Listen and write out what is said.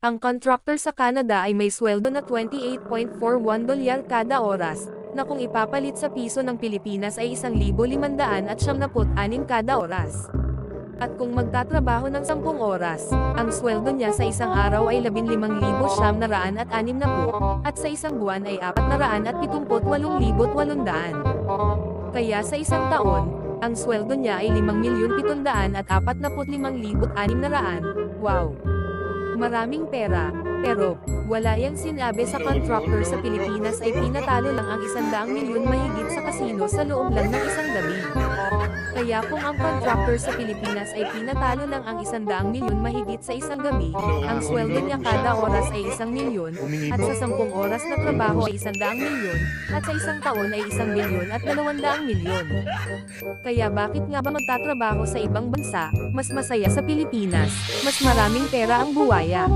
Ang contractor sa Canada ay may sweldo na 28.41 dolyar kada oras, na kung ipapalit sa piso ng Pilipinas ay 1,500 at 76 kada oras. At kung magtatrabaho ng 10 oras, ang sweldo niya sa isang araw ay 15,900 at 60 at sa isang buwan ay 478,800. Kaya sa isang taon, ang sweldo niya ay 5,700 at 45,600. Wow! Maraming pera, pero, wala yang sinabi sa contractor sa Pilipinas ay pinatalo lang ang 100 milyon mahigit sa kasino sa loob lang ng isang gabi. Kaya kung ang contractor sa Pilipinas ay pinatalo lang ang 100 milyon mahigit sa isang gabi, ang sweldo niya kada oras ay 1 milyon, at sa 10 oras na trabaho ay 100 milyon, at sa isang taon ay 1 milyon at 200 milyon. Kaya bakit nga ba magtatrabaho sa ibang bansa, mas masaya sa Pilipinas, mas maraming pera ang buwaya.